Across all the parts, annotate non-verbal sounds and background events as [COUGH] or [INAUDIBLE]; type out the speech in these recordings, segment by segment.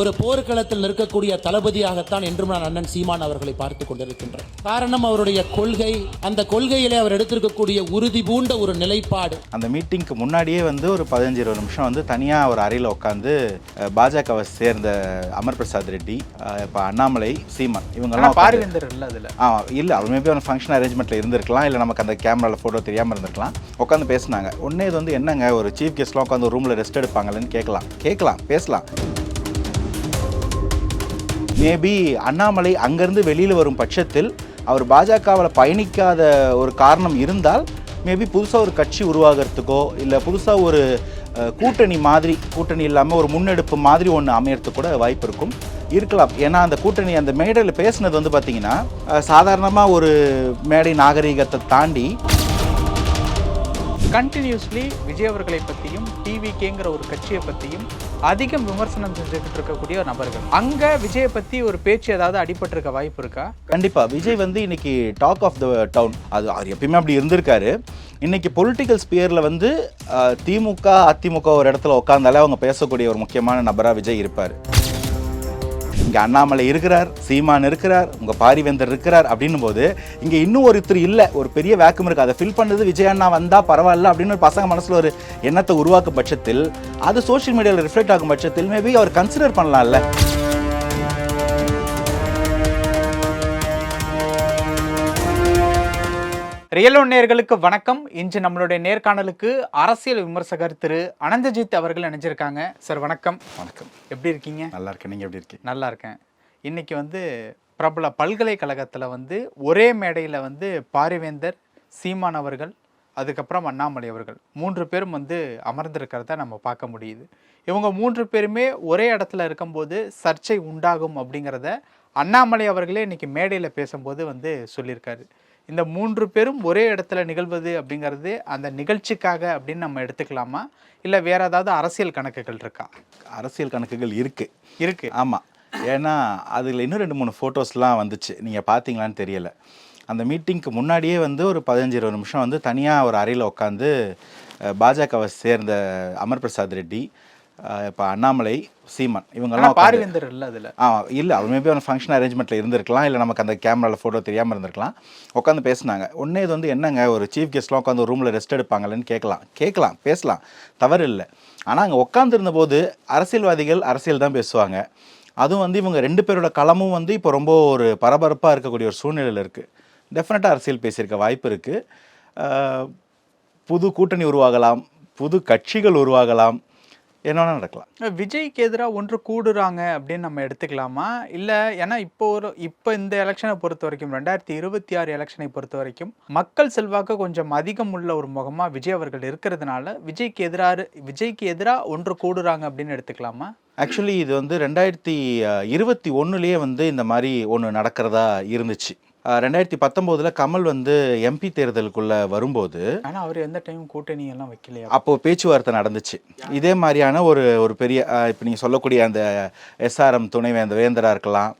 ஒரு போர்க்களத்தில் நிற்கக்கூடிய தளபதியாகத்தான் என்றும் நான் அண்ணன் சீமான் அவர்களை பார்த்து கொண்டிருக்கின்றேன். காரணம் அவருடைய கொள்கை அந்த கொள்கையிலே அவர் எடுத்திருக்கக்கூடிய உறுதி பூண்ட ஒரு நிலைப்பாடு. அந்த மீட்டிங்க்கு முன்னாடியே வந்து ஒரு பதினஞ்சு இருபது நிமிஷம் வந்து தனியாக ஒரு அறையில் உட்காந்து பாஜகவை சேர்ந்த அமர் பிரசாத் ரெட்டி இப்போ அண்ணாமலை சீமான் இவங்கெல்லாம் பார்வேந்தர் இல்ல அதுல. ஆ இல்லை. அவர் மேபி அவன் ஃபங்க்ஷன் அரேஞ்ச்மெண்ட்டில் இருந்திருக்கலாம் இல்லை நமக்கு அந்த கேமராவில் ஃபோட்டோ தெரியாமல் இருந்திருக்கலாம். உட்காந்து பேசினாங்க. உடனே இது வந்து என்னங்க ஒரு சீஃப் கெஸ்ட்லாம் உட்காந்து ஒரு ரூமில் ரெஸ்ட் எடுப்பாங்களேன்னு கேட்கலாம். கேட்கலாம் பேசலாம். மேபி அண்ணாமலை அங்கேருந்து வெளியில் வரும் பட்சத்தில் அவர் பாஜகவில் பயணிக்காத ஒரு காரணம் இருந்தால் மேபி புதுசாக ஒரு கட்சி உருவாகிறதுக்கோ இல்லை புதுசாக ஒரு கூட்டணி மாதிரி கூட்டணி இல்லாமல் ஒரு முன்னெடுப்பு மாதிரி ஒன்று அமையறதுக்கு கூட வாய்ப்பு இருக்கும். இருக்கலாம். ஏன்னா அந்த கூட்டணி அந்த மேடையில் பேசுனது வந்து பார்த்திங்கன்னா சாதாரணமாக ஒரு மேடை நாகரீகத்தை தாண்டி கண்டினியூஸ்லி விஜய் அவர்களை பற்றியும் டிவிகேங்கிற ஒரு கட்சியை பற்றியும் அதிகம் விமர்சனம் செஞ்சுக்கிட்டு இருக்கக்கூடிய ஒரு நபர்கள். அங்கே விஜயை பற்றி ஒரு பேச்சு ஏதாவது அடிபட்டிருக்க வாய்ப்பு இருக்கா? கண்டிப்பாக விஜய் வந்து இன்னைக்கு டாக் ஆஃப் த டவுன் அது அவர் எப்பயுமே அப்படி இருந்திருக்காரு. இன்னைக்கு பொலிட்டிக்கல் ஸ்பியரில் வந்து திமுக அதிமுக ஒரு இடத்துல உட்காந்தாலே அவங்க பேசக்கூடிய ஒரு முக்கியமான நபராக விஜய் இருப்பார். இங்கே அண்ணாமலை இருக்கிறார் சீமான் இருக்கிறார் உங்கள் பாரிவேந்தர் இருக்கிறார் அப்படின்னும் போது இங்கே இன்னும் ஒருத்தர் இல்லை ஒரு பெரிய வேக்கம் இருக்குது அதை ஃபில் பண்ணது விஜய் அண்ணா வந்தால் பரவாயில்ல அப்படின்னு ஒரு பசங்க மனசில் ஒரு எண்ணத்தை உருவாக்கும் பட்சத்தில் அது சோஷியல் மீடியாவில் ரிஃப்ளெக்ட் ஆகும் பட்சத்தில் மேபி அவர் கன்சிடர் பண்ணலாம்ல. ரியல் ஒன் நேயர்களுக்கு வணக்கம். இன்று நம்மளுடைய நேர்காணலுக்கு அரசியல் விமர்சகர் திரு அனந்தஜித் அவர்கள் இணைஞ்சிருக்காங்க. சார் வணக்கம். வணக்கம். எப்படி இருக்கீங்க? நல்லா இருக்கேன். நீங்கள் எப்படி இருக்கீங்க? நல்லா இருக்கேன். இன்னைக்கு வந்து பிரபல பல்கலைக்கழகத்தில் வந்து ஒரே மேடையில் வந்து பாரிவேந்தர் சீமான் அவர்கள் அதுக்கப்புறம் அண்ணாமலை அவர்கள் மூன்று பேரும் வந்து அமர்ந்திருக்கிறத நம்ம பார்க்க முடியுது. இவங்க மூன்று பேருமே ஒரே இடத்துல இருக்கும்போது சர்ச்சை உண்டாகும் அப்படிங்கிறத அண்ணாமலை அவர்களே இன்னைக்கு மேடையில் பேசும்போது வந்து சொல்லியிருக்காரு. இந்த மூன்று பேரும் ஒரே இடத்துல நிகழ்வது அப்படிங்கிறது அந்த நிகழ்ச்சிக்காக அப்படின்னு நம்ம எடுத்துக்கலாமா? இல்லை வேற ஏதாவது அரசியல் கணக்குகள் இருக்கா? அரசியல் கணக்குகள் இருக்கு. இருக்கு. ஆமாம் ஏன்னா அதில் இன்னும் ரெண்டு மூணு ஃபோட்டோஸ்லாம் வந்துச்சு. நீங்கள் பார்த்தீங்களான்னு தெரியல. அந்த மீட்டிங்க்கு முன்னாடியே வந்து ஒரு பதினஞ்சு இருபது நிமிஷம் வந்து தனியாக ஒரு அறையில் உட்காந்து பாஜகவை சேர்ந்த அமர் பிரசாத் ரெட்டி இப்போ அண்ணாமலை சீமான் இவங்கெல்லாம் பார்வேந்தர் இல்ல அதுல. ஆ இல்லை அவர் மேபி அவன் ஃபங்க்ஷன் அரேஞ்ச்மெண்ட்டில் இருந்திருக்கலாம் இல்லை நமக்கு அந்த கேமராவில் ஃபோட்டோ தெரியாமல் இருந்திருக்கலாம். உட்காந்து பேசினாங்க. உடனே இது வந்து என்னங்க ஒரு சீஃப் கெஸ்ட்லாம் உட்காந்து ஒரு ரூமில் ரெஸ்ட் எடுப்பாங்களேன்னு கேட்கலாம். கேட்கலாம் பேசலாம். தவறு இல்லை. ஆனால் அங்கே உட்காந்துருந்த போது அரசியல்வாதிகள் அரசியல் தான் பேசுவாங்க. அதுவும் வந்து இவங்க ரெண்டு பேரோட களமும் வந்து இப்போ ரொம்ப ஒரு பரபரப்பாக இருக்கக்கூடிய ஒரு சூழ்நிலையில் இருக்குது டெஃபினட்டாக அரசியல் பேசியிருக்க வாய்ப்பு இருக்குது புது கூட்டணி உருவாகலாம் புது கட்சிகள் உருவாகலாம். என்ன நடக்கலாம். விஜய்க்கு எதிராக ஒன்று கூடுறாங்க அப்படின்னு நம்ம எடுத்துக்கலாமா? இல்லை ஏன்னா இப்போ ஒரு இப்போ இந்த எலெக்ஷனை பொறுத்த வரைக்கும் ரெண்டாயிரத்தி இருபத்தி ஆறு எலெக்ஷனை பொறுத்த வரைக்கும் மக்கள் செல்வாக்கு கொஞ்சம் அதிகம் உள்ள ஒரு முகமா விஜய் அவர்கள் இருக்கிறதுனால விஜய்க்கு எதிராக விஜய்க்கு எதிராக ஒன்று கூடுறாங்க அப்படின்னு எடுத்துக்கலாமா? ஆக்சுவலி இது வந்து ரெண்டாயிரத்தி இருபத்தி ஒன்றுலேயே வந்து இந்த மாதிரி ஒன்று நடக்கிறதா இருந்துச்சு. ரெண்டாயிரத்தி பத்தொம்போதில் கமல் வந்து எம்பி தேர்தலுக்குள்ளே வரும்போது ஆனா அவர் எந்த டைம் கூட்டணி எல்லாம் வைக்கலையா? அப்போது பேச்சுவார்த்தை நடந்துச்சு. இதே மாதிரியான ஒரு ஒரு பெரிய இப்போ நீங்கள் சொல்லக்கூடிய அந்த எஸ்ஆர்எம் துணைவேந்த வேந்தராக இருக்கலாம்.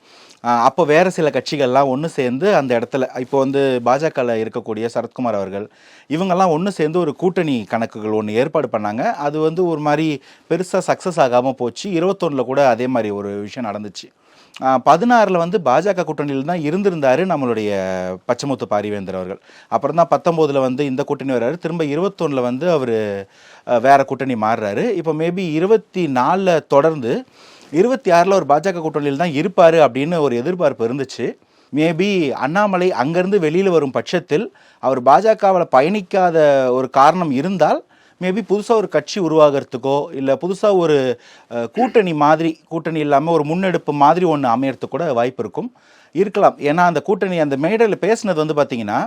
அப்போ வேறு சில கட்சிகள்லாம் ஒன்று சேர்ந்து அந்த இடத்துல இப்போ வந்து பாஜகவில் இருக்கக்கூடிய சரத்குமார் அவர்கள் இவங்கெல்லாம் ஒன்று சேர்ந்து ஒரு கூட்டணி கணக்குகள் ஒன்று ஏற்பாடு பண்ணாங்க. அது வந்து ஒரு மாதிரி பெருசாக சக்ஸஸ் ஆகாமல் போச்சு. இருபத்தொன்னில் கூட அதே மாதிரி ஒரு விஷயம் நடந்துச்சு. பதினாறில் வந்து பாஜக கூட்டணியில் தான் இருந்திருந்தார் நம்மளுடைய பச்சமுத்து பாரிவேந்தர் அவர்கள். அப்புறம் தான் பத்தொம்போதில் வந்து இந்த கூட்டணி வர்றாரு. திரும்ப இருபத்தொன்னில் வந்து அவர் வேறு கூட்டணி மாறுறாரு. இப்போ மேபி இருபத்தி நாலில் தொடர்ந்து இருபத்தி ஆறில் ஒரு பாஜக கூட்டணியில் தான் இருப்பார் அப்படின்னு ஒரு எதிர்பார்ப்பு இருந்துச்சு. மேபி அண்ணாமலை அங்கேருந்து வெளியில் வரும் பட்சத்தில் அவர் பாஜகவில் பயணிக்காத ஒரு காரணம் இருந்தால் மேபி புதுசாக ஒரு கட்சி உருவாகிறதுக்கோ இல்லை புதுசாக ஒரு கூட்டணி மாதிரி கூட்டணி இல்லாமல் ஒரு முன்னெடுப்பு மாதிரி ஒன்று அமையறதுக்கு கூட வாய்ப்பு இருக்கும். இருக்கலாம். ஏன்னா அந்த கூட்டணி அந்த மேடையில் பேசுனது வந்து பார்த்திங்கன்னா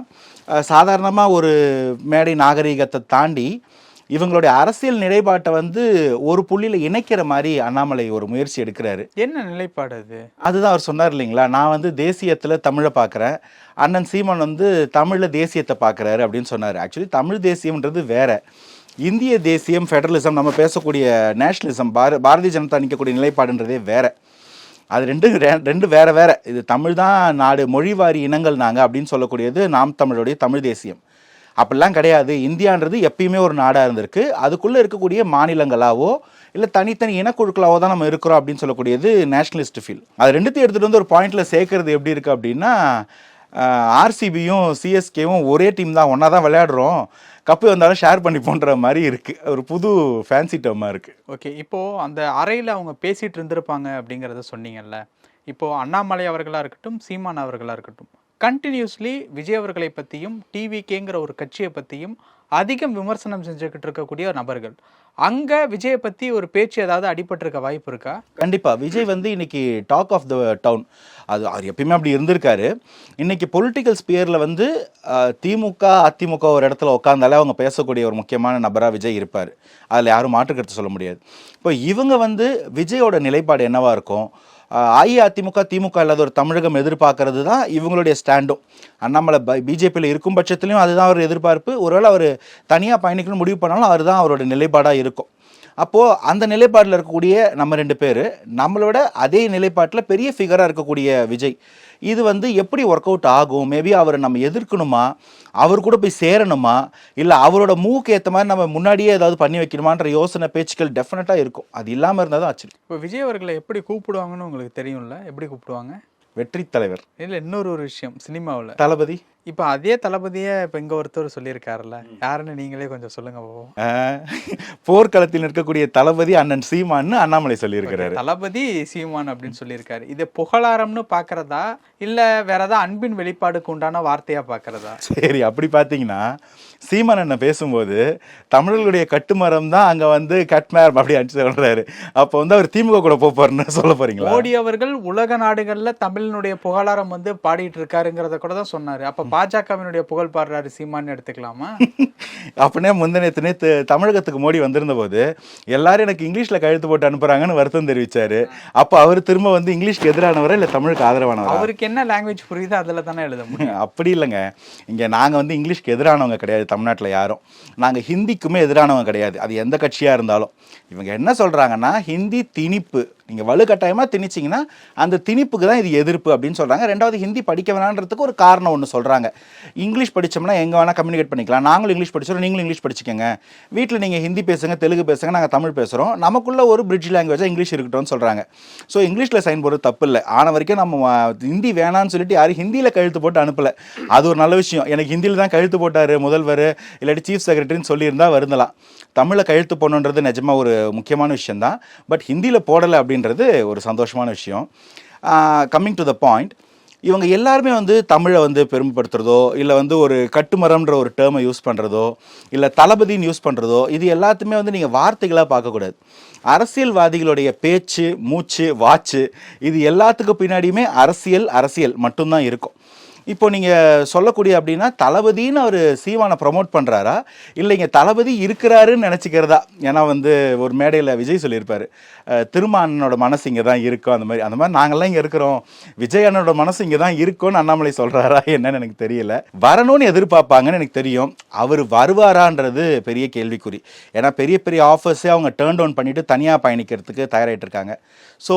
சாதாரணமாக ஒரு மேடை நாகரீகத்தை தாண்டி இவங்களுடைய அரசியல் நிலைப்பாட்டை வந்து ஒரு புள்ளியில் இணைக்கிற மாதிரி அண்ணாமலை ஒரு முயற்சி எடுக்கிறாரு. என்ன நிலைப்பாடு அது? அதுதான் அவர் சொன்னார் இல்லைங்களா? நான் வந்து தேசியத்தில் தமிழை பார்க்குறேன். அண்ணன் சீமான் வந்து தமிழில் தேசியத்தை பார்க்குறாரு அப்படின்னு சொன்னார். ஆக்சுவலி தமிழ் தேசியம்ன்றது வேற. இந்திய தேசியம் ஃபெடரலிசம் நம்ம பேசக்கூடிய நேஷனலிசம் பார பாரதிய ஜனதா நிற்கக்கூடிய நிலைப்பாடுன்றதே வேற. அது ரெண்டு ரெ- ரெண்டு வேற வேற. இது தமிழ் தான் நாடு மொழிவாரி இனங்கள் நாங்கள் அப்படின்னு சொல்லக்கூடியது நாம் தமிழுடைய தமிழ் தேசியம். அப்படிலாம் கிடையாது. இந்தியான்றது எப்பயுமே ஒரு நாடாக இருந்திருக்கு. அதுக்குள்ளே இருக்கக்கூடிய மாநிலங்களாவோ இல்லை தனித்தனி இனக்குழுக்களாவோ தான் நம்ம இருக்கிறோம் அப்படின்னு சொல்லக்கூடியது நேஷனலிஸ்ட் ஃபீல் அது ரெண்டுத்தையும் எடுத்துகிட்டு வந்து ஒரு பாயிண்ட்டில் சேர்க்கறது எப்படி இருக்குது அப்படின்னா ஆர்சிபியும் சிஎஸ்கேவும் ஒரே டீம் தான். ஒன்றா தான் விளையாடுறோம். கப்பு வந்தாலும் ஷேர் பண்ணி போன்ற மாதிரி இருக்குது ஒரு புது ஃபேன்சி டர்மாக இருக்குது ஓகே இப்போது அந்த அறையில் அவங்க பேசிகிட்டு இருந்திருப்பாங்க அப்படிங்கிறத சொன்னீங்கல்ல. இப்போது அண்ணாமலை அவர்களாக இருக்கட்டும் சீமான் அவர்களாக இருக்கட்டும் கண்டினியூஸ்லி விஜய் அவர்களை பற்றியும் டிவிகேங்கிற ஒரு கட்சியை பற்றியும் அதிகம் விமர்சனம் செஞ்சுக்கிட்டு இருக்கக்கூடிய நபர்கள். அங்கே விஜயை பற்றி ஒரு பேச்சு ஏதாவது அடிபட்டிருக்க வாய்ப்பு இருக்கா? கண்டிப்பா. விஜய் வந்து இன்னைக்கு டாக் ஆஃப் த டவுன் அது அவர் எப்பயுமே அப்படி இருந்திருக்காரு. இன்னைக்கு பொலிட்டிக்கல் ஸ்பியரில் வந்து திமுக அதிமுக ஒரு இடத்துல உட்காந்தாலே அவங்க பேசக்கூடிய ஒரு முக்கியமான நபராக விஜய் இருப்பார். அதில் யாரும் மாற்று சொல்ல முடியாது. இப்போ இவங்க வந்து விஜயோட நிலைப்பாடு என்னவா இருக்கும்? அஇஅதிமுக திமுக இல்லாத ஒரு தமிழகம் எதிர்பார்க்கறது தான் இவங்களுடைய ஸ்டாண்டும் அண்ணாமலை பிஜேபியில் இருக்கும் பட்சத்துலையும் அதுதான் அவர் எதிர்பார்ப்பு. ஒருவேளை அவர் தனியாக பயணிக்கணும்னு முடிவு பண்ணாலும் அதுதான் அவரோட நிலைப்பாடாக இருக்கும். அப்போது அந்த நிலைப்பாட்டில் இருக்கக்கூடிய நம்ம ரெண்டு பேர் நம்மளோட அதே நிலைப்பாட்டில் பெரிய ஃபிகராக இருக்கக்கூடிய விஜய். இது வந்து எப்படி ஒர்க் அவுட் ஆகும்? மேபி அவரை நம்ம எதிர்க்கணுமா? அவர் கூட போய் சேரணுமா? இல்லை அவரோட மூக்கு ஏற்ற மாதிரி நம்ம முன்னாடியே ஏதாவது பண்ணி வைக்கணுமான்ற யோசனை பேச்சுக்கள் டெஃபினட்டாக இருக்கும். அது இல்லாமல் இருந்தால் தான் ஆச்சரியம் இப்போ விஜய் அவர்களை எப்படி கூப்பிடுவாங்கன்னு உங்களுக்கு தெரியும்ல? எப்படி கூப்பிடுவாங்க? வெற்றி தலைவர். இல்லை இன்னொரு ஒரு விஷயம் சினிமாவில். தளபதி. இப்போ அதே தளபதியை இப்போ இங்கே ஒருத்தர் சொல்லியிருக்காருல்ல. யாருன்னு நீங்களே கொஞ்சம் சொல்லுங்க ஆஹ், போர்க்களத்தில் இருக்கக்கூடிய தளபதி அண்ணன் சீமான்னு அண்ணாமலை சொல்லியிருக்கிறாரு. தளபதி சீமான் அப்படின்னு சொல்லியிருக்காரு. இது புகழாரம்னு பார்க்கறதா இல்ல வேற ஏதாவது அன்பின் வெளிப்பாடுக்கு உண்டான வார்த்தையா பார்க்கறதா சரி அப்படி பார்த்தீங்கன்னா சீமான் அண்ணன் பேசும்போது தமிழர்களுடைய கட்டுமரம் தான் அங்கே வந்து கட்மேர் அப்படி அடிச்சு சொல்றாரு. அப்போ வந்து அவர் திமுக கூட போக போறேன்னு சொல்ல போறீங்களா? மோடி அவர்கள் உலக நாடுகள்ல தமிழினுடைய புகழாரம் வந்து பாடிட்டு இருக்காருங்கிறத கூட தான் சொன்னாரு. அப்ப பாஜகவினுடைய புகழ் பாடுறாரு சீமான்னு எடுத்துக்கலாமா? [LAUGHS] அப்படின்னே முந்தினத்து நேற்று தமிழகத்துக்கு மோடி வந்திருந்த போது எல்லாரும் எனக்கு இங்கிலீஷ்ல கழுத்து போட்டு அனுப்புறாங்கன்னு வருத்தம் தெரிவிச்சாரு. அப்போ அவர் திரும்ப வந்து இங்கிலீஷ்க்கு எதிரானவரா இல்லை தமிழுக்கு ஆதரவானவரா? அவருக்கு என்ன லாங்குவேஜ் புரியுதோ அதுல தானே எழுத முடியும். [LAUGHS] அப்படி இல்லைங்க. இங்கே நாங்கள் வந்து இங்கிலீஷ்க்கு எதிரானவங்க கிடையாது. தமிழ்நாட்டில் யாரும். நாங்கள் ஹிந்திக்குமே எதிரானவங்க கிடையாது. அது எந்த கட்சியாக இருந்தாலும். இவங்க என்ன சொல்கிறாங்கன்னா ஹிந்தி திணிப்பு நீங்கள் வலுக்கட்டாயமாக திணிச்சிங்கன்னா அந்த திணிப்புக்கு தான் இது எதிர்ப்பு அப்படின்னு சொல்கிறாங்க ரெண்டாவது ஹிந்தி படிக்க வேணான்றதுக்கு ஒரு காரணம் ஒன்று சொல்கிறாங்க இங்கிலீஷ் படித்தோம்னா எங்கே வேணால் கம்யூனிகேட் பண்ணிக்கலாம். நாங்களும் இங்கிலீஷ் படிச்சிடும் நீங்களும் இங்கிலீஷ் படிச்சுக்கோங்க. வீட்டில் நீங்கள் ஹிந்தி பேசுங்க தெலுங்கு பேசுங்க நாங்கள் தமிழ் பேசுகிறோம் நமக்குள்ள ஒரு பிரிட்ஜ் லாங்குவேஜாக இங்கிலீஷ் இருக்கட்டும்னு சொல்கிறாங்க ஸோ இங்கிலீஷில் சைன் போடுறது தப்பு இல்லை. ஆன வரைக்கும் நம்ம ஹிந்தி வேணாம்னு சொல்லிட்டு யாரும் ஹிந்தியில் கழுத்து போட்டு அனுப்பலை. அது ஒரு நல்ல விஷயம். எனக்கு ஹிந்தியில் தான் கழுத்து போட்டார் முதல்வர் இல்லாட்டி சீஃப் செக்ரட்டரின்னு சொல்லியிருந்தா வருந்தலாம். தமிழில் கழுத்து போடணுன்றது நிஜமாக ஒரு முக்கியமான விஷயந்தான் பட் ஹிந்தியில் போடலை அப்படின்னு அப்படின்றது ஒரு சந்தோஷமான விஷயம். கம்மிங் டு த பாயிண்ட் இவங்க எல்லாருமே வந்து தமிழை வந்து பெருமைப்படுத்துறதோ இல்லை வந்து ஒரு கட்டுமரம்ன்ற ஒரு டேர்மை யூஸ் பண்ணுறதோ இல்லை தளபதின்னு யூஸ் பண்ணுறதோ இது எல்லாத்தையுமே வந்து நீங்கள் வார்த்தைகளாக பார்க்கக்கூடாது. அரசியல்வாதிகளுடைய பேச்சு மூச்சு வாச்சு இது எல்லாத்துக்கும் பின்னாடியுமே அரசியல் அரசியல் மட்டும்தான் இருக்கும். இப்போ நீங்கள் சொல்லக்கூடிய அப்படின்னா தளபதின்னு அவர் சீமானை ப்ரமோட் பண்ணுறாரா இல்லைங்க தளபதி இருக்கிறாருன்னு நினச்சிக்கிறதா? ஏன்னா வந்து ஒரு மேடையில் விஜய் சொல்லியிருப்பார். திரும்ப அண்ணனோட மனசு இங்கே தான் இருக்கும் அந்த மாதிரி. அந்த மாதிரி நாங்கள்லாம் இங்கே இருக்கிறோம். விஜய் அண்ணனோட மனசு இங்கே தான் இருக்கும்னு அண்ணாமலை சொல்கிறாரா என்னன்னு எனக்கு தெரியல. வரணும்னு எதிர்பார்ப்பாங்கன்னு எனக்கு தெரியும். அவர் வருவாரான்றது பெரிய கேள்விக்குறி. ஏன்னா பெரிய பெரிய ஆஃபர்ஸே அவங்க டேர்ன் டவுன் பண்ணிவிட்டு தனியாக பயணிக்கிறதுக்கு தயாராகிட்டு இருக்காங்க. ஸோ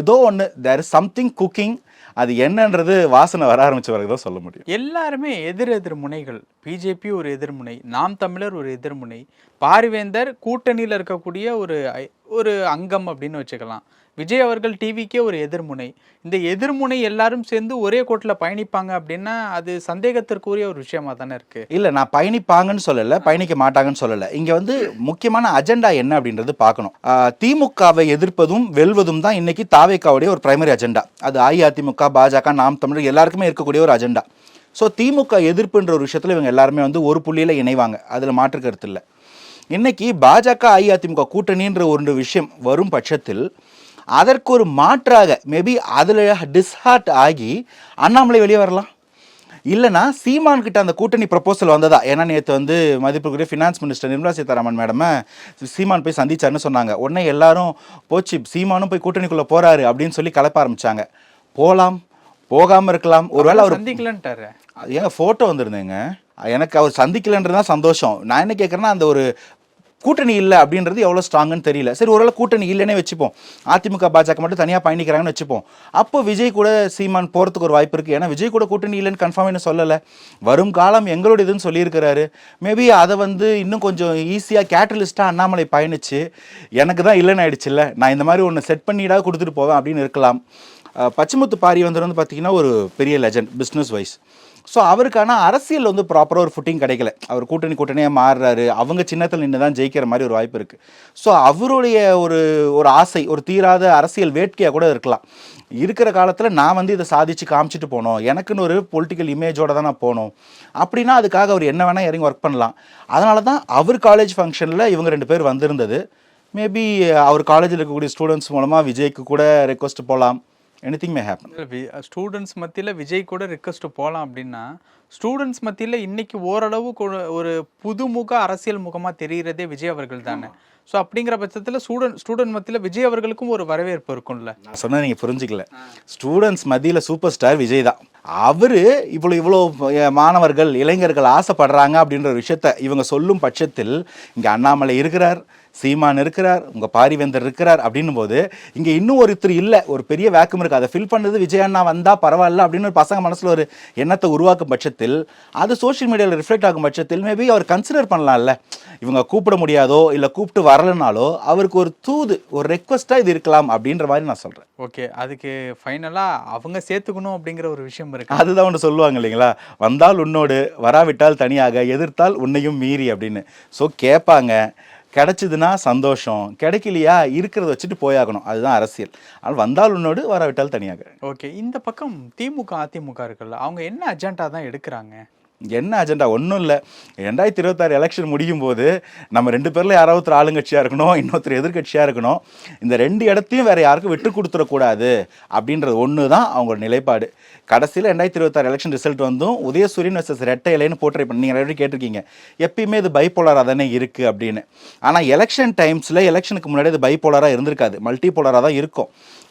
ஏதோ ஒன்று தேர் இஸ் சம்திங் குக்கிங் அது என்னன்றது வாசனை வர ஆரம்பிச்ச வரைக்கும் தான் சொல்ல முடியும். எல்லாருமே எதிர் எதிர் முனைகள் பிஜேபி ஒரு எதிர்முனை நாம் தமிழர் ஒரு எதிர்முனை பார்வேந்தர் கூட்டணியில் இருக்கக்கூடிய ஒரு ஐ- ஒரு அங்கம் அப்படின்னு வச்சுக்கலாம். விஜய் அவர்கள் டிவிக்கே ஒரு எதிர்முனை. இந்த எதிர்முனை எல்லாரும் சேர்ந்து ஒரே கோட்டில் பயணிப்பாங்க அப்படின்னா அது சந்தேகத்திற்குரிய ஒரு விஷயமா தானே இருக்கு. இல்லை நான் பயணிப்பாங்கன்னு சொல்லலை பயணிக்க மாட்டாங்கன்னு சொல்லலை. இங்கே வந்து முக்கியமான அஜெண்டா என்ன அப்படின்றது பார்க்கணும். திமுகவை எதிர்ப்பதும் வெல்வதும் தான் இன்னைக்கு தாவேக்காவுடைய ஒரு பிரைமரி அஜெண்டா அது அஇஅதிமுக பாஜக நாம் தமிழர் எல்லாருக்குமே இருக்கக்கூடிய ஒரு அஜெண்டா ஸோ திமுக எதிர்ப்புன்ற ஒரு விஷயத்தில் இவங்க எல்லாருமே வந்து ஒரு புள்ளியில் இணைவாங்க. அதில் மாற்று கருத்து இல்லை. இன்னைக்கு பாஜக அஇஅதிமுக கூட்டணின்ற ஒரு விஷயம் வரும் பட்சத்தில் அதற்கு ஒரு மாற்றாக மேபி அதில் டிஸ்ஹார்ட் ஆகி அண்ணாமலை வெளியே வரலாம். இல்லைனா சீமான் கிட்ட அந்த கூட்டணி ப்ரப்போசல் வந்ததா? ஏன்னா நேற்று வந்து மதிப்புக்குரிய ஃபினான்ஸ் மினிஸ்டர் நிர்மலா சீதாராமன் மேடமை சீமான் போய் சந்திச்சாருன்னு சொன்னாங்க. உடனே எல்லாரும் போச்சு சீமானும் போய் கூட்டணிக்குள்ளே போறாரு அப்படின்னு சொல்லி கலப்ப ஆரம்பிச்சாங்க. போகலாம் போகாமல் இருக்கலாம். ஒருவேளை அவர் சந்திக்கலன்ட்டாரு. ஏங்க ஃபோட்டோ வந்திருந்தேங்க. எனக்கு அவர் சந்திக்கலன்றது தான் சந்தோஷம். நான் என்ன கேட்குறேன்னா அந்த ஒரு கூட்டணி இல்லை அப்படின்றது எவ்வளோ ஸ்ட்ராங்குன்னு தெரியல. சரி ஒருவேளை கூட்டணி இல்லைன்னே வச்சுப்போம். அதிமுக பாஜக மட்டும் தனியாக பயணிக்கிறாங்கன்னு வச்சுப்போம். அப்போ விஜய் கூட சீமான் போகிறதுக்கு ஒரு வாய்ப்பு இருக்குது ஏன்னா விஜய் கூட கூட்டணி இல்லைன்னு கன்ஃபார்ம் என்ன சொல்லலை. வரும் காலம் எங்களுடையதுன்னு இதுன்னு சொல்லியிருக்கிறாரு. மேபி அதை வந்து இன்னும் கொஞ்சம் ஈஸியாக கேட்டலிஸ்ட்டாக அண்ணாமலை பயணிச்சு எனக்கு தான் இல்லைன்னு ஆயிடுச்சுல்ல. நான் இந்த மாதிரி ஒன்று செட் பண்ணிடா கொடுத்துட்டு போவேன் அப்படின்னு இருக்கலாம். பச்சைமுத்து பாரி வந்து வந்து பார்த்தீங்கன்னா ஒரு பெரிய லெஜண்ட் பிஸ்னஸ் வைஸ் ஸோ அவருக்கான அரசியல் வந்து ப்ராப்பராக ஒரு ஃபுட்டிங் கிடைக்கல. அவர் கூட்டணி கூட்டணியாக மாறுறாரு. அவங்க சின்னத்தில் நின்று தான் ஜெயிக்கிற மாதிரி ஒரு வாய்ப்பு இருக்குது ஸோ அவருடைய ஒரு ஒரு ஆசை ஒரு தீராத அரசியல் வேட்கையாக கூட இருக்கலாம். இருக்கிற காலத்தில் நான் வந்து இதை சாதிச்சு காமிச்சிட்டு போனோம். எனக்குன்னு ஒரு பொலிட்டிக்கல் இமேஜோட தான் நான் போனோம். அப்படின்னா அதுக்காக அவர் என்ன வேணால் இறங்கி ஒர்க் பண்ணலாம். அதனால தான் அவர் காலேஜ் ஃபங்க்ஷனில் இவங்க ரெண்டு பேர் வந்திருந்தது. மேபி அவர் காலேஜில் இருக்கக்கூடிய ஸ்டூடெண்ட்ஸ் மூலமாக விஜய்க்கு கூட ரெக்வஸ்ட் போகலாம் எனிதிங் மே ஹேப்பன் ஸ்டூடெண்ட்ஸ் மத்தியில் விஜய் கூட ரிக்வஸ்ட் போகலாம் அப்படின்னா ஸ்டூடெண்ட்ஸ் மத்தியில் இன்னைக்கு ஓரளவு ஒரு புதுமுக அரசியல் முகமாக தெரிகிறதே விஜய் அவர்கள் தானே. ஸோ அப்படிங்கிற பட்சத்தில் ஸ்டூடெண்ட் ஸ்டூடெண்ட் மத்தியில் விஜய் அவர்களுக்கும் ஒரு வரவேற்பு இருக்கும்ல. நான் சொன்னது நீங்கள் புரிஞ்சுக்கல. ஸ்டூடெண்ட்ஸ் மத்தியில் சூப்பர் ஸ்டார் விஜய் தான். அவர் இவ்வளோ இவ்வளோ மாணவர்கள் இளைஞர்கள் ஆசைப்படுறாங்க அப்படின்ற ஒரு விஷயத்த இவங்க சொல்லும் பட்சத்தில் இங்கே அண்ணாமலை இருக்கிறார். சீமான் இருக்கிறார் உங்கள் பாரிவேந்தர் இருக்கிறார் அப்படின்னும் போது இங்கே இன்னும் ஒருத்தர் இல்லை ஒரு பெரிய வேக்கம் இருக்குது அதை ஃபில் பண்ணது விஜய் அண்ணா வந்தால் பரவாயில்ல அப்படின்னு ஒரு பசங்க மனசில் ஒரு எண்ணத்தை உருவாக்கும் பட்சத்தில் அது சோஷியல் மீடியாவில் ரிஃப்ளெக்ட் ஆகும் பட்சத்தில் மேபி அவர் கன்சிடர் பண்ணலாம்ல. இவங்க கூப்பிட முடியாதோ இல்லை கூப்பிட்டு வரலனாலோ அவருக்கு ஒரு தூது ஒரு ரெக்வஸ்ட்டாக இது இருக்கலாம் அப்படின்ற மாதிரி நான் சொல்கிறேன் ஓகே அதுக்கு ஃபைனலாக அவங்க சேர்த்துக்கணும் அப்படிங்கிற ஒரு விஷயம் இருக்கு. அதுதான் ஒன்று சொல்லுவாங்க இல்லைங்களா? வந்தால் உன்னோடு வராவிட்டால் தனியாக எதிர்த்தால் உன்னையும் மீறி அப்படின்னு. ஸோ கேட்பாங்க. கிடைச்சதுன்னா சந்தோஷம். கிடைக்கலையா? இருக்கிறத வச்சுட்டு போயாகணும். அதுதான் அரசியல். ஆனால் வந்தால் உன்னோடு வராவிட்டால் தனியாக. ஓகே. இந்த பக்கம் திமுக அதிமுக இருக்குல்ல அவங்க என்ன அஜெண்டா தான் எடுக்கிறாங்க? என்ன அஜெண்டா ஒன்றும் இல்லை. ரெண்டாயிரத்தி இருபத்தாறு எலெக்ஷன் முடியும் போது நம்ம ரெண்டு பேரில் யாராவது ஒருத்தர் ஆளுங்கட்சியாக இருக்கணும் இன்னொருத்தர் எதிர்க்கட்சியாக இருக்கணும். இந்த ரெண்டு இடத்தையும் வேற யாருக்கும் விட்டு கொடுத்துடக்கூடாது அப்படின்றது ஒன்று தான் அவங்களோட நிலைப்பாடு. கடைசியில் ரெண்டாயிரத்தி இருபத்தாறு எலெக்ஷன் ரிசல்ட் வந்தும் உதயசூரியன் வர்சஸ் ரெட்டை இலைன்னு போட்டுரை பண்ணி நீங்கள் நிறைய கேட்டிருக்கீங்க. எப்பயுமே இது பைப்போலராக தானே இருக்குது அப்படின்னு. ஆனால் எலெக்ஷன் டைம்ஸில் எலெக்ஷனுக்கு முன்னாடி இது பைப்போலராக இருந்திருக்காது. மல்டி போலராக தான் இருக்கும்.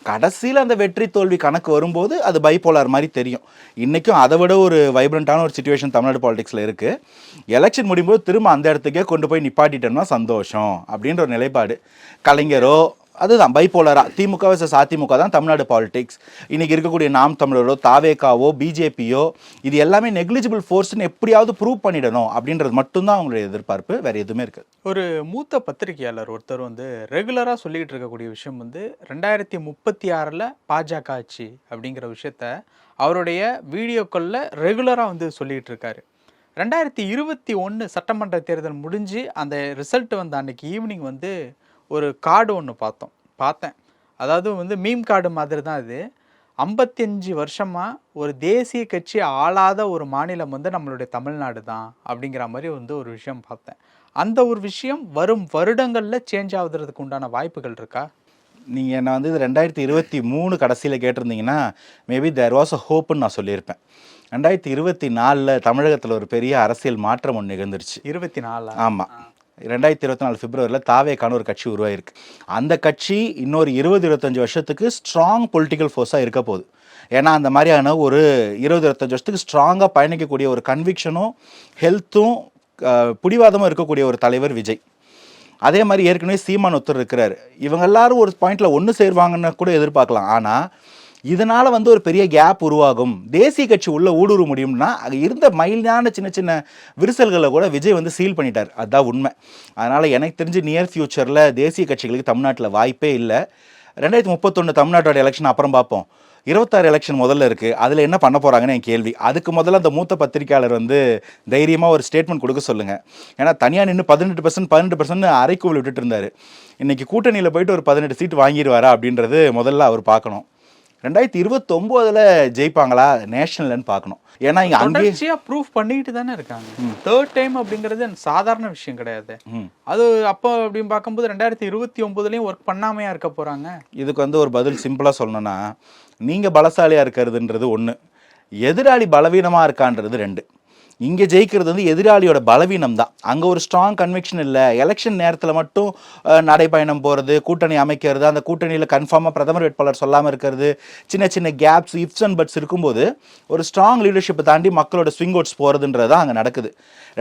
கடைசியில் அந்த வெற்றி தோல்வி கணக்கு வரும்போது அது பைப்போலார் மாதிரி தெரியும். இன்றைக்கும் அதை விட ஒரு வைப்ரண்ட்டான ஒரு சுச்சுவேஷன் தமிழ்நாடு பாலிடிக்ஸில் இருக்குது எலெக்ஷன் முடியும்போது திரும்ப அந்த இடத்துக்கே கொண்டு போய் நிப்பாட்டிட்டோம்னா சந்தோஷம் அப்படின்ற ஒரு நிலைப்பாடு. கலைஞரோ அதுதான் பைப்போலரா திமுக வர்சஸ் அதிமுக தான் தமிழ்நாடு பாலிடிக்ஸ் இன்னைக்கு இருக்கக்கூடிய நாம் தமிழரோ தாவேகாவோ பிஜேபியோ இது எல்லாமே நெக்லிஜிபிள் ஃபோர்ஸ்னு எப்படியாவது ப்ரூவ் பண்ணிடணும் அப்படின்றது மட்டும்தான் அவங்களுடைய எதிர்பார்ப்பு. வேற எதுவுமே இருக்குது. ஒரு மூத்த பத்திரிகையாளர் ஒருத்தர் வந்து ரெகுலராக சொல்லிக்கிட்டு இருக்கக்கூடிய விஷயம் வந்து ரெண்டாயிரத்தி முப்பத்தி ஆறில் பாஜக ஆட்சி அப்படிங்கிற விஷயத்த அவருடைய வீடியோக்களில் ரெகுலராக வந்து சொல்லிக்கிட்டு இருக்காரு. ரெண்டாயிரத்தி இருபத்தி ஒன்று சட்டமன்ற தேர்தல் முடிஞ்சு அந்த ரிசல்ட் வந்த அன்னைக்கு ஈவினிங் வந்து ஒரு கார்டு ஒன்று பார்த்தோம். பார்த்தேன். அதாவது வந்து மீம் கார்டு மாதிரி தான் இது. ஐம்பத்தஞ்சு வருஷமாக ஒரு தேசிய கட்சி ஆளாத ஒரு மாநிலம் வந்து நம்மளுடைய தமிழ்நாடு தான் அப்படிங்கிற மாதிரி வந்து ஒரு விஷயம் பார்த்தேன். அந்த ஒரு விஷயம் வரும் வருடங்களில் சேஞ்ச் ஆகுறதுக்கு உண்டான வாய்ப்புகள் இருக்கா? நீங்கள் என்னை வந்து இது ரெண்டாயிரத்தி இருபத்தி மூணு கடைசியில் கேட்டிருந்தீங்கன்னா மேபி தேர் வாஸ் அ ஹோப்புன்னு நான் சொல்லியிருப்பேன். ரெண்டாயிரத்தி இருபத்தி நாலில் தமிழகத்தில் ஒரு பெரிய அரசியல் மாற்றம் ஒன்று நிகழ்ந்துருச்சு. இருபத்தி நாலா? ஆமாம் ரெண்டாயிரத்தி இருபத்தி நாலு பிப்ரவரியில் தாவேக்கான ஒரு கட்சி உருவாயிருக்கு. அந்த கட்சி இன்னொரு இருபது இருபத்தஞ்சி வருஷத்துக்கு ஸ்ட்ராங் பொலிட்டிக்கல் ஃபோர்ஸாக இருக்க போகுது. ஏன்னா அந்த மாதிரியான ஒரு இருபது இருபத்தஞ்சி வருஷத்துக்கு ஸ்ட்ராங்காக பயணிக்கக்கூடிய ஒரு கன்விக்ஷனும் ஹெல்த்தும் பிடிவாதமும் இருக்கக்கூடிய ஒரு தலைவர் விஜய். அதே மாதிரி ஏற்கனவே சீமான் ஒருத்தர் இருக்கிறார். இவங்க எல்லாரும் ஒரு பாயிண்டில் ஒன்று சேருவாங்கன்னு கூட எதிர்பார்க்கலாம். ஆனால் இதனால் வந்து ஒரு பெரிய கேப் உருவாகும். தேசிய கட்சி உள்ள ஊடுருவ முடியும்னா அங்கே இருந்த மைல்டான சின்ன சின்ன விரிசல்களை கூட விஜய் வந்து சீல் பண்ணிட்டார். அதுதான் உண்மை. அதனால் எனக்கு தெரிஞ்சு நியர் ஃபியூச்சரில் தேசிய கட்சிகளுக்கு தமிழ்நாட்டில் வாய்ப்பே இல்லை. ரெண்டாயிரத்தி முப்பத்தொன்று தமிழ்நாட்டோட எலெக்ஷன் அப்புறம் பார்ப்போம். இருபத்தாறு எலெக்ஷன் முதல்ல இருக்குது அதில் என்ன பண்ண போகிறாங்கன்னு என் கேள்வி. அதுக்கு முதல்ல அந்த மூத்த பத்திரிக்கையாளர் வந்து தைரியமாக ஒரு ஸ்டேட்மெண்ட் கொடுக்க சொல்லுங்கள் ஏன்னா தனியாக நின்று பதினெட்டு பர்சன்ட் பதினெட்டு பர்சன்ட் அரைக்கூவல் விட்டுட்டு இருந்தார். இன்றைக்கி கூட்டணியில் போயிட்டு ஒரு பதினெட்டு சீட் வாங்கிடுவாரா அப்படின்றது முதல்ல அவர் பார்க்கணும். ரெண்டாயிரத்தி இருபத்தொம்போதில் ஜெயிப்பாங்களா? நேஷனல்னு பார்க்கணும். ஏன்னா இங்கே அங்கேயே ப்ரூஃப் பண்ணிட்டு தானே இருக்காங்க. தேர்ட் டைம் அப்படிங்கிறது சாதாரண விஷயம் கிடையாது. அது அப்போ அப்படின்னு பார்க்கும்போது ரெண்டாயிரத்தி இருபத்தி ஒன்பதுலயும் ஒர்க் பண்ணாமையா இருக்க போறாங்க. இதுக்கு வந்து ஒரு பதில் சிம்பிளாக சொல்லணும்னா நீங்கள் பலசாலியாக இருக்கிறதுன்றது ஒன்று எதிராளி பலவீனமாக இருக்கான்றது ரெண்டு. இங்கே ஜெயிக்கிறது வந்து எதிராளியோட பலவீனம் தான் அங்கே ஒரு ஸ்ட்ராங் கன்விக்ஷன் இல்லை. எலெக்ஷன் நேரத்தில் மட்டும் நடைப்பயணம் போகிறது கூட்டணி அமைக்கிறது அந்த கூட்டணியில் கன்ஃபார்மாக பிரதமர் வேட்பாளர் சொல்லாமல் இருக்கிறது சின்ன சின்ன கேப்ஸ் இஃப்ஸ் அண்ட் பட்ஸ் இருக்கும்போது ஒரு ஸ்ட்ராங் லீடர்ஷிப்பை தாண்டி மக்களோட ஸ்விங் ஓட்ஸ் போகிறதுன்றது தான் அங்கே நடக்குது.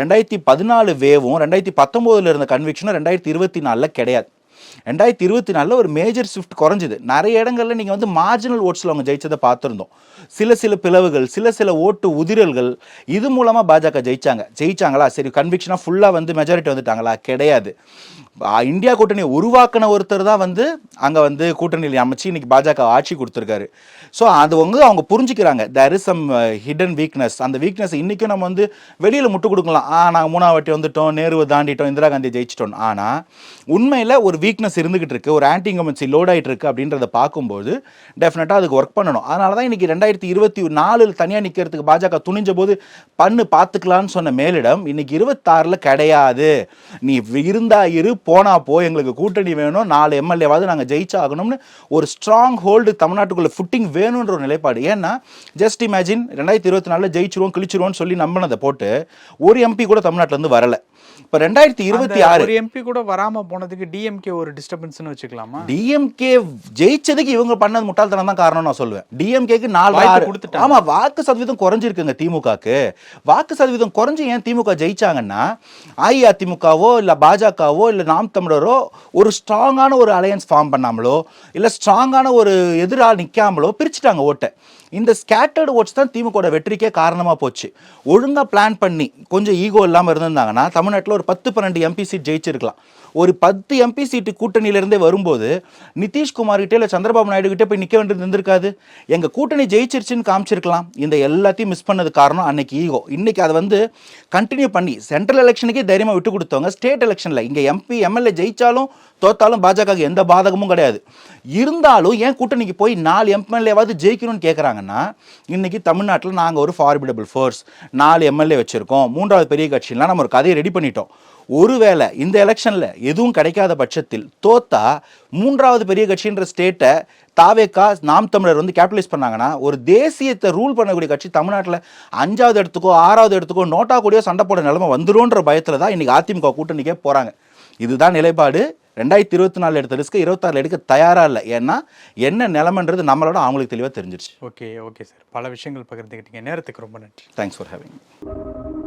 ரெண்டாயிரத்தி பதினாலு வேவும் ரெண்டாயிரத்தி பத்தொம்போதில் இருந்த கன்விக்ஷனும் ரெண்டாயிரத்தி இருபத்தி நாலில் கிடையாது. ரெண்டாயிரத்தி இருபத்தி நாலில் ஒரு மேஜர் ஷிஃப்ட் குறைஞ்சிது. நிறைய இடங்கள்ல நீங்கள் வந்து மார்ஜினல் ஓட்ஸில் அவங்க ஜெயிச்சதை பார்த்துருந்தோம். சில சில பிளவுகள் சில சில ஓட்டு உதிரல்கள் இது மூலமாக பாஜக ஜெயிச்சாங்க. ஜெயிச்சாங்களா? சரி கன்விக்ஷனாக ஃபுல்லாக வந்து மெஜாரிட்டி வந்துட்டாங்களா? கிடையாது. இந்தியா கூட்டணியை உருவாக்கின ஒருத்தர் தான் வந்து அங்கே வந்து கூட்டணியில் அமைச்சு இன்னைக்கு பாஜக ஆட்சி கொடுத்துருக்காரு. ஸோ அது வந்து அவங்க புரிஞ்சுக்கிறாங்க. There is some hidden weakness அந்த வீக்னஸ் இன்றைக்கும் நம்ம வந்து வெளியில் முட்டு கொடுக்கலாம். ஆ நாங்கள் மூணாவது வாட்டி வந்துட்டோம் நேருவை தாண்டிட்டோம் இந்திரா காந்தி ஜெயிச்சிட்டோம். ஆனால் உண்மையில் ஒரு வீக்னஸ் இருந்துகிட்டு இருக்கு ஒரு ஆன்டி இன்கமன்சி லோட் ஆகிட்டு இருக்கு அப்படின்றத பார்க்கும்போது டெஃபினட்டாக அதுக்கு ஒர்க் பண்ணணும். அதனால தான் இன்றைக்கி ரெண்டாயிரத்தி இருபத்தி நாலில் தனியாக நிற்கிறதுக்கு பாஜக துணிஞ்ச போது பண்ணு பார்த்துக்கலான்னு சொன்ன மேலிடம் இன்னைக்கு இருபத்தாறில் கிடையாது. நீ இருந்தா இரு போனா போ எங்களுக்கு கூட்டணி வேணும் நாலு எம்எல்ஏவாவது நாங்கள் ஜெயிச்சாகணும்னு ஒரு ஸ்ட்ராங் ஹோல்டு தமிழ்நாட்டுக்குள்ள ஃபுட்டிங் வேணுன்ற ஒரு நிலைப்பாடு. ஏன்னா ஜஸ்ட் இமேஜின் ரெண்டாயிரத்தி இருபத்தி நாலில் ஜெயிச்சிருவோம் கிழிச்சிருவோம்னு சொல்லி நம்பினதை போட்டு ஒரு எம்பி கூட தமிழ்நாட்டிலேருந்து வரலை. இப்போ ரெண்டாயிரத்தி இருபத்தி ஆறு ஒரு எம்பி கூட வராம போனதுக்கு டிஎம்கே ஒரு டிஸ்டர்பன்ஸ்னு வச்சுக்கலாமா? டிஎம்கே ஜெயிச்சதுக்கு இவங்க பண்ணது முட்டாள்தனம் தான் காரணம் நான் சொல்லுவேன் டிஎம்கேக்கு நாலு ஆறு கொடுத்துட்டாங்க. ஆமா வாக்கு சதவீதம் குறைஞ்சிருக்குங்க திமுகக்கு. வாக்கு சதவீதம் குறைஞ்சு ஏன் திமுக ஜெயிச்சாங்கன்னா அஇஅதிமுகவோ இல்ல பாஜகவோ இல்ல நாம் தமிழரோ ஒரு ஸ்ட்ராங்கான ஒரு அலையன்ஸ் ஃபார்ம் பண்ணாமலோ இல்ல ஸ்ட்ராங்கான ஒரு எதிரால் நிக்காமலோ பிரிச்சுட்டாங்க ஓட்டை. இந்த ஸ்கேட்டர்டு ஓட்ஸ் தான் திமுக வெற்றிக்கே காரணமாக போச்சு. ஒழுங்காக பிளான் பண்ணி கொஞ்சம் ஈகோ இல்லாமல் இருந்திருந்தாங்கன்னா தமிழ்நாட்டில் ஒரு பத்து பன்னெண்டு எம்பி சீட் ஜெயிச்சிருக்கலாம். ஒரு பத்து எம்பி சீட்டு கூட்டணியிலிருந்தே வரும்போது நிதிஷ்குமார் கிட்டே இல்லை சந்திரபாபு நாயுடு கிட்டே போய் நிற்க வேண்டியது இருந்திருக்காது. எங்கள் கூட்டணி ஜெயிச்சிருச்சுன்னு காமிச்சிருக்கலாம். இந்த எல்லாத்தையும் மிஸ் பண்ணது காரணம் அன்னைக்கு ஈகோ இன்னைக்கு அதை வந்து கண்டினியூ பண்ணி சென்ட்ரல் எலெக்ஷனுக்கே தைரியமாக விட்டு கொடுத்தவங்க ஸ்டேட் எலெக்ஷனில் இங்கே எம்பி எம்எல்ஏ ஜெயிச்சாலும் தோத்தாலும் பாஜகவுக்கு எந்த பாதகமும் கிடையாது. இருந்தாலும் ஏன் கூட்டணிக்கு போய் நாலு எம்எல்ஏவாவது ஜெயிக்கணும்னு கேட்குறாங்க கேட்குறாங்கன்னா இன்றைக்கி தமிழ்நாட்டில் நாங்கள் ஒரு ஃபார்மிடபிள் ஃபோர்ஸ் நாலு எம்எல்ஏ வச்சுருக்கோம் மூன்றாவது பெரிய கட்சிலாம் நம்ம ஒரு கதையை ரெடி பண்ணிட்டோம். ஒருவேளை இந்த எலெக்ஷனில் எதுவும் கிடைக்காத பட்சத்தில் தோத்தா மூன்றாவது பெரிய கட்சின்ற ஸ்டேட்டை தாவேக்கா நாம் தமிழர் வந்து கேபிட்டலைஸ் பண்ணாங்கன்னா ஒரு தேசியத்தை ரூல் பண்ணக்கூடிய கட்சி தமிழ்நாட்டில் அஞ்சாவது இடத்துக்கோ ஆறாவது இடத்துக்கோ நோட்டா கூடயோ சண்டை போட நிலைமை வந்துடும்ன்ற பயத்தில் தான் இன்றைக்கி அதிமுக கூட்டணிக்கே போகிறாங்க இதுதான் நிலைப்பாடு. ரெண்டாயிரத்தி இருபத்தி நாலு எடுத்த ரிஸ்க்கு இருபத்தாறில் எடுக்க தயாராக இல்லை. ஏன்னா என்ன நிலைமைன்றது நம்மளோட அவங்களுக்கு தெளிவாக தெரிஞ்சிருச்சு. Okay okay sir. பல விஷயங்கள் பகிர்ந்துக்கிட்டீங்க நேரத்துக்கு ரொம்ப நன்றி. Thanks for having